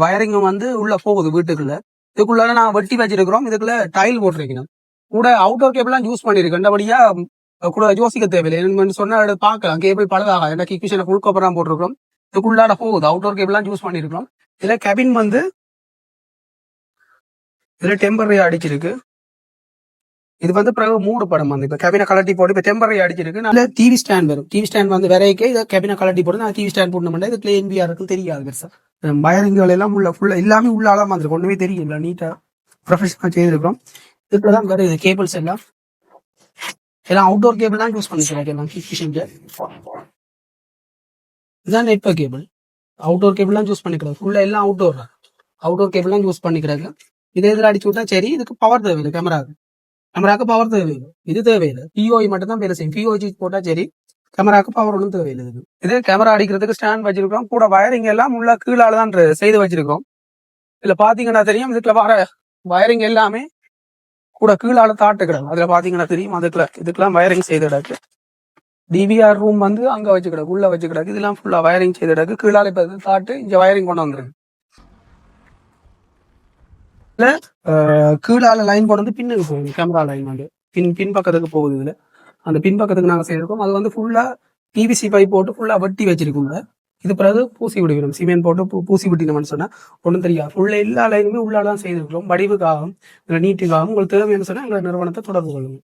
வயரிங்கும் வந்து உள்ள போகுது வீட்டுக்குள்ள. இதுக்குள்ள நான் வெட்டி வச்சிருக்கிறோம். இதுக்குள்ள டைல் போட்டிருக்கணும். கூட அவுட்டோர் கேபிள்லாம் யூஸ் பண்ணியிருக்கேன். ரெண்டபடியா கூட யோசிக்க தேவையில்லை. என்னன்னு சொன்னா பார்க்கலாம். கேபிள் பழுதாக? ஏன்னா கிச்சனை ஃபுல் கோப்பர் தான் போட்டிருக்கோம் இதுக்குள்ளாட போகுது. அவுட்டோர் கேபிள்லாம் யூஸ் பண்ணிருக்கோம் இதுல கேபின் வந்து இதுல டெம்பரரி அடிச்சிருக்கு. இது வந்து பிறகு மூடு படம் வந்து. இப்போ கேபினை கலட்டி போட்டு இப்போ டெம்பரரி அடிச்சிருக்கு. நல்ல டிவி ஸ்டாண்ட் வரும். டிவி ஸ்டாண்ட் வந்து வரைக்கே இதை கேபினை கலட்டி போட்டு நான் டிவி ஸ்டாண்ட் போட்டு இது கிளீன் பியா இருக்குன்னு தெரியாது சார் வயரிங்கள் எல்லாம் உள்ள ஃபுல்லா எல்லாமே உள்ள ஆளாம வந்துருக்கு ஒண்ணுமே தெரியல. நீட்டா ப்ரொஃபஷனலாக செய்திருக்கிறோம். இதுக்குள்ள தான் வருது கேபிள்ஸ் எல்லாம். எல்லாம் அவுட்டோர் கேபிள் தான் யூஸ் பண்ணிக்கிறேன் எல்லாம் கிச்சனுக்கு இதுதான் நெட்ஒர்க் கேபிள் அவுட்டோர் கேபிள் தான் யூஸ் பண்ணிக்கிறது ஃபுல்லா எல்லாம் அவுட்டோர் அவுட்டோர் கேபிள் தான் யூஸ் பண்ணிக்கிறாங்க. இதே இதில் அடிச்சு விட்டா சரி இதுக்கு பவர் தேவையில்லை. கேமராக்கு கேமராக்கு பவர் தேவையில்லை. இது தேவையில்லை. பிஓஐ மட்டும் தான் வேலை செய்யும். பிஓஜி போட்டா சரி கேமராக்கு பவர் ஒன்றும் தேவையில்லை இது. இதே கேமரா அடிக்கிறதுக்கு ஸ்டாண்ட் வச்சிருக்கோம் கூட வயரிங் எல்லாம் உள்ள கீழால தான் செய்து வச்சிருக்கோம் இதுல பாத்தீங்கன்னா தெரியும் இதுக்குள்ள வர வயரிங் எல்லாமே கூட கீழால தாட்டு கிடக்கும். அதுல பாத்தீங்கன்னா தெரியும் அதுக்குள்ள இதுக்கெல்லாம் வயரிங் செய்து கிடக்கு. டிவிஆர் ரூம் வந்து அங்க வச்சு கிடக்கு உள்ள வச்சு கிடக்கு. இதெல்லாம் ஃபுல்லா வயரிங் செய்து கிடக்கு. கீழால இப்ப தாட்டு இங்க வயரிங் கொண்டு வந்துருக்கு கீழால லைன் கொண்டு வந்து பின்னுக்கு போகுது கேமரா லைன் வந்து. பின் பின் பக்கத்துக்கு போகுது இதுல. அந்த பின்பக்கத்துக்கு நாங்கள் நாங்க செய்திருக்கோம் அது வந்து ஃபுல்லா பிவிசி பைப் போட்டு ஃபுல்லா வட்டி வச்சிருக்கோங்க. இது பிறகு பூசி விடுவிடும் சிமெண்ட் போட்டு பூ- பூசி விட்டினோம்னு சொன்னா ஒன்றும் தெரியாது. ஃபுல்லா எல்லா லைனுமே உள்ளால தான் செய்திருக்கிறோம். வடிவுக்காகவும் இல்லை நீட்டுக்காகவும் உங்களுக்கு தேவையான சொன்னா எங்க நிறுவனத்தை தொடர்பு கொள்ளணும்